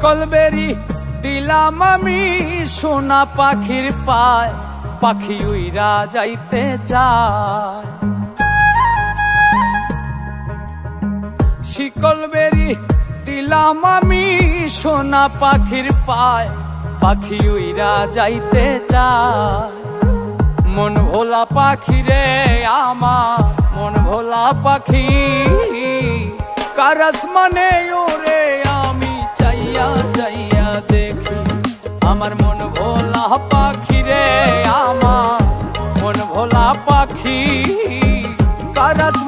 শিকল বেরি দিলাম আমি সোনা পাখির পায়, পাখি উইরা যাইতে চায়। শিকল বেরি দিলাম আমি সোনা পাখির পায়, পাখি উইরা যাইতে চায়। মন ভোলা পাখি রে আমার, মন ভোলা পাখি কারাস মানে কারাস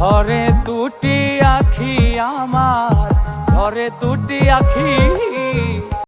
ঝরে দুটি আখি আমার ধরে দুটি আখি